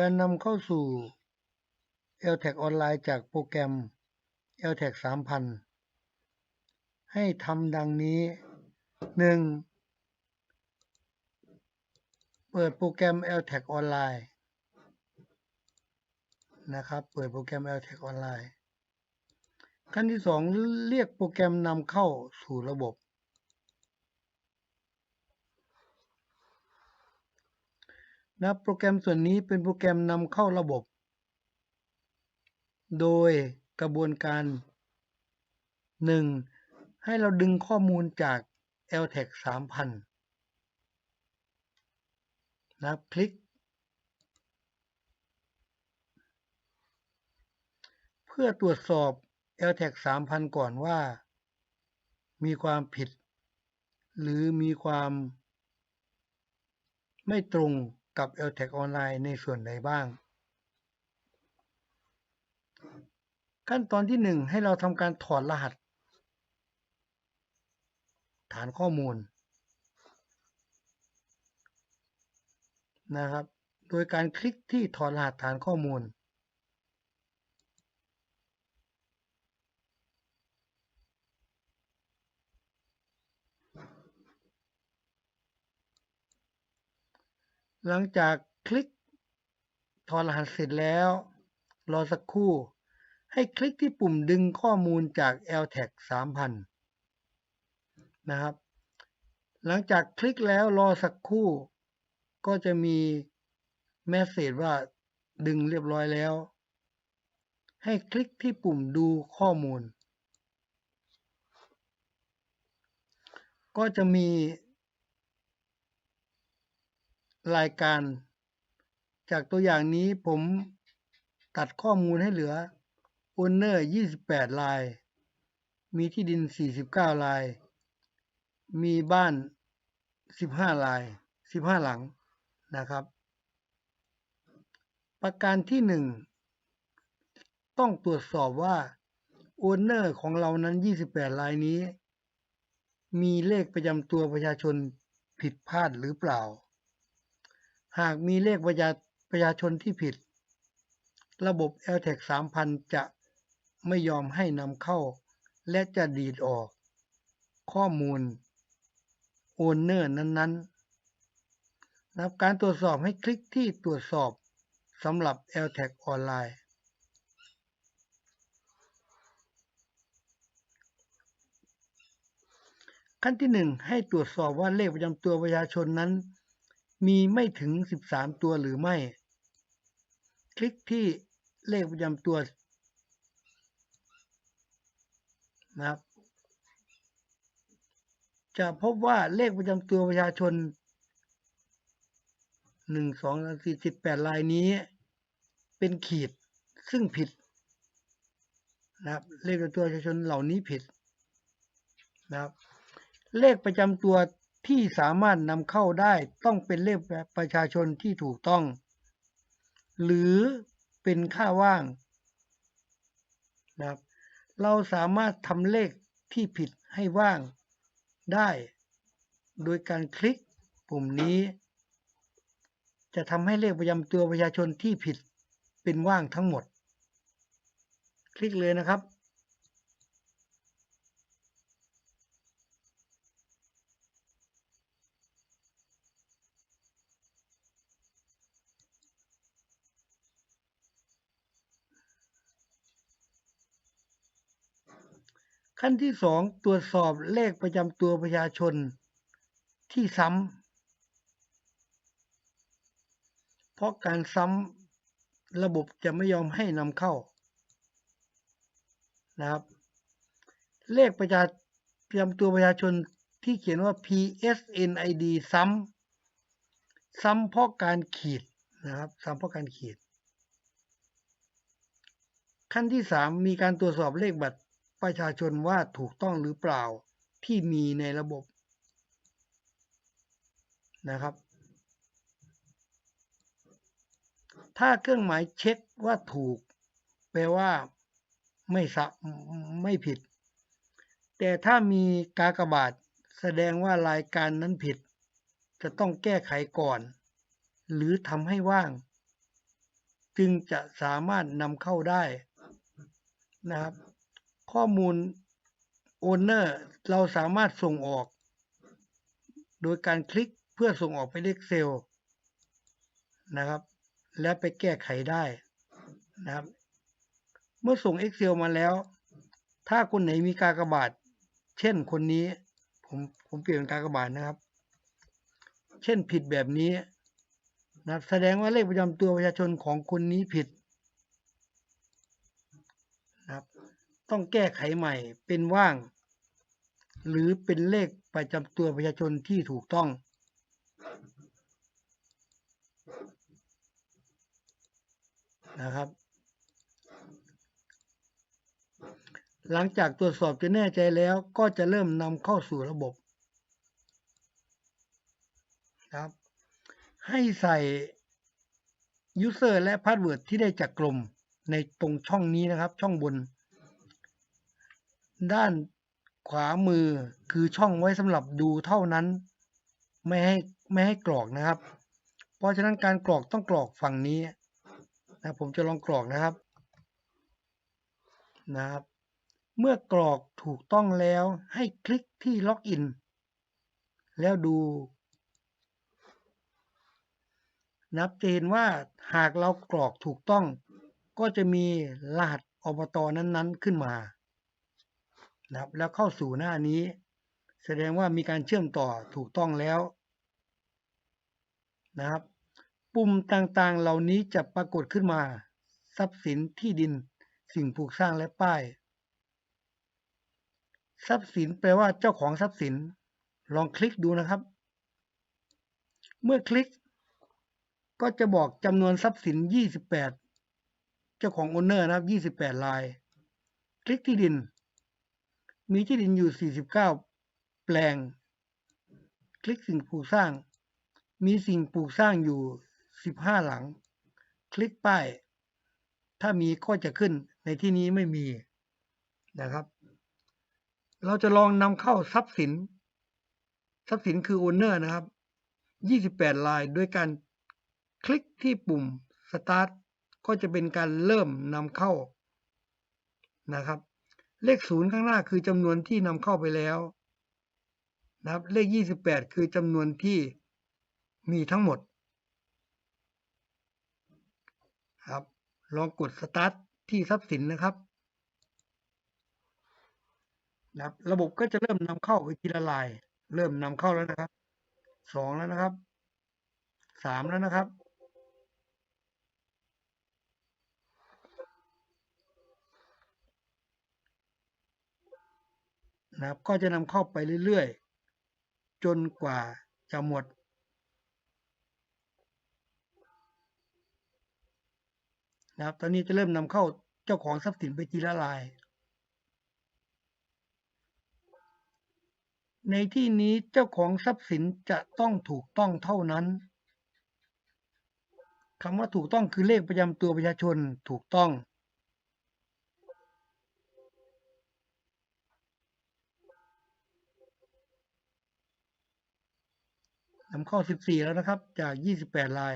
การนำเข้าสู่ LTAG ออนไลน์จากโปรแกรม LTAG 3000 ให้ทำดังนี้ 1. เปิดโปรแกรม LTAG ออนไลน์นะครับ เปิดโปรแกรม LTAG ออนไลน์ขั้นที่ 2 เรียกโปรแกรมนำเข้าสู่ระบบ นะโปรแกรมส่วนนี้เป็นโปรแกรมนำเข้าระบบ โดยกระบวนการ 1. ให้เราดึงข้อมูลจาก LTAG 3000 นะคลิก เพื่อตรวจสอบ LTAG 3000 ก่อนว่า มีความผิด หรือมีความไม่ตรง กับ LTAG ออนไลน์ในส่วนใดบ้าง ขั้นตอนที่ 1 ให้เราทำการถอดรหัส ฐานข้อมูลนะครับ โดยการคลิกที่ถอดรหัสฐานข้อมูล หลังจากคลิกถอดรหัสเสร็จแล้ว รอสักครู่ ให้คลิกที่ปุ่มดึงข้อมูลจาก LTAG 3000 นะครับ หลังจากคลิกแล้วรอสักครู่ ก็จะมีแมสเซจว่าดึงเรียบร้อยแล้ว ให้คลิกที่ปุ่มดูข้อมูล ก็จะมี รายการ จากตัวอย่างนี้ผมตัดข้อมูลให้เหลือ Owner 28ราย มีที่ดิน 49ราย มีบ้าน 15ราย 15 หลังนะครับ ประการที่ 1 ต้องตรวจสอบว่า Owner ของเรานั้น 28รายนี้ มีเลขประจำตัวประชาชนผิดพลาดหรือเปล่า หากมีเลขประชาประชาชนที่ผิด ระบบ LTAG 3000 จะไม่ยอมให้นำเข้า และจะดีดออก ข้อมูล Owner นั้นๆนับการตรวจสอบให้คลิกที่ตรวจสอบสำหรับ LTAG ออนไลน์ขั้นที่ 1 ให้ตรวจสอบว่าเลขประจำตัวประชาชนนั้น มีไม่ถึง 13 ตัวหรือไม่ คลิกที่เลขประจำตัวนะครับ จะพบว่าเลขประจำตัวประชาชน 1 2 3 4 18ลายนี้ เป็นขีดซึ่งผิดนะครับ เลขประจำตัวประชาชนเหล่านี้ผิดนะครับ เลขประจำตัว ที่สามารถนำเข้าได้ต้องเป็นเลขประชาชนที่ถูกต้อง หรือเป็นค่าว่างนะครับเราสามารถทำเลขที่ผิดให้ว่างได้ โดยการคลิกปุ่มนี้ จะทำให้เลขประจำตัวประชาชนที่ผิดเป็นว่างทั้งหมด คลิกเลยนะครับ ขั้นที่สองตรวจสอบเลขประจำตัวประชาชนที่ซ้ำเพราะการซ้ำระบบจะไม่ยอมให้นำเข้านะครับ เลขประจำตัวประชาชนที่เขียนว่า PSNID ซ้ำซ้ำเพราะการขีดนะครับซ้ำเพราะการขีด ขั้นที่สามมีการตรวจสอบเลขบัตร ประชาชนว่าถูกต้องหรือเปล่าที่มีในระบบนะครับ ถ้าเครื่องหมายเช็คว่าถูก แปลว่าไม่สะไม่ผิด แต่ถ้ามีกากบาทแสดงว่ารายการนั้นผิด จะต้องแก้ไขก่อน หรือทำให้ว่าง จึงจะสามารถนำเข้าได้นะครับ ข้อมูล Owner เราสามารถส่งออก โดยการคลิกเพื่อส่งออกไปที่ Excel นะครับ แล้วไปแก้ไขได้นะครับ เมื่อส่ง Excel มาแล้ว ถ้าคนไหนมีการกระบาทเช่นคนนี้ผมผมเปลี่ยนเป็นกากบาทนะครับ เช่นผิดแบบนี้นะแสดงว่าเลขประจำตัวประชาชนของคนนี้ผิดนะครับ ต้องแก้ไขใหม่เป็นว่าง หรือเป็นเลขประจำตัวประชาชนที่ถูกต้อง นะครับ หลังจากตรวจสอบจะแน่ใจแล้วก็จะเริ่มนำเข้าสู่ระบบครับให้ใส่ user และ password ที่ได้จากกลุ่มในตรงช่องนี้นะครับ ช่องบน ด้านขวามือคือช่องไว้สำหรับดูเท่านั้น ไม่ให้ไม่ให้กรอกนะครับ เพราะฉะนั้นการกรอกต้องกรอกฝั่งนี้นะผมจะลองกรอกนะครับนะครับ เมื่อกรอกถูกต้องแล้วให้คลิกที่ล็อกอินแล้วดูนับจะเห็นว่าหากเรากรอกถูกต้อง ก็จะมีรหัสอบตนั้นๆขึ้นมา นะครับ แล้วเข้าสู่หน้านี้ แสดงว่ามีการเชื่อมต่อถูกต้องแล้วนะครับ ปุ่มต่างๆเหล่านี้จะปรากฏขึ้นมา ทรัพย์สินที่ดิน สิ่งปลูกสร้างและป้าย ทรัพย์สินแปลว่าเจ้าของทรัพย์สิน ลองคลิกดูนะครับ เมื่อคลิก ก็จะบอกจำนวนทรัพย์สิน 28 เจ้าของโอนเนอร์นะครับ 28 ลาย คลิกที่ดิน มีที่ดินอยู่ 49 แปลง คลิกสิ่งปลูกสร้าง มีสิ่งปลูกสร้างอยู่ 15 หลัง คลิกป้าย ถ้ามีก็จะขึ้น ในที่นี้ไม่มีนะครับ เราจะลองนำเข้าทรัพย์สิน ทรัพย์สินคือโอนเนอร์นะครับ 28 ลายด้วยการคลิกที่ปุ่ม Start ก็จะเป็นการเริ่มนำเข้านะครับ เลขศูนย์ข้างหน้าคือจำนวนที่นำเข้าไปแล้วนะครับ เลข 28 คือจำนวนที่มีทั้งหมดครับ ลองกด Start ที่ทรัพย์สินนะครับนะครับ ระบบก็จะเริ่มนำเข้าไปทีละลาย เริ่มนำเข้าแล้วนะครับสองแล้วนะครับสามแล้วนะครับ นะครับก็จะนำเข้าไปเรื่อยๆ จนกว่าจะหมด นะครับตอนนี้จะเริ่มนำเข้าเจ้าของทรัพย์สินไปทีละลาย ในที่นี้เจ้าของทรัพย์สินจะต้องถูกต้องเท่านั้นคำว่าถูกต้องคือเลขประจำตัวประชาชนถูกต้อง นำเข้า 14 แล้วนะครับ จาก 28 ลาย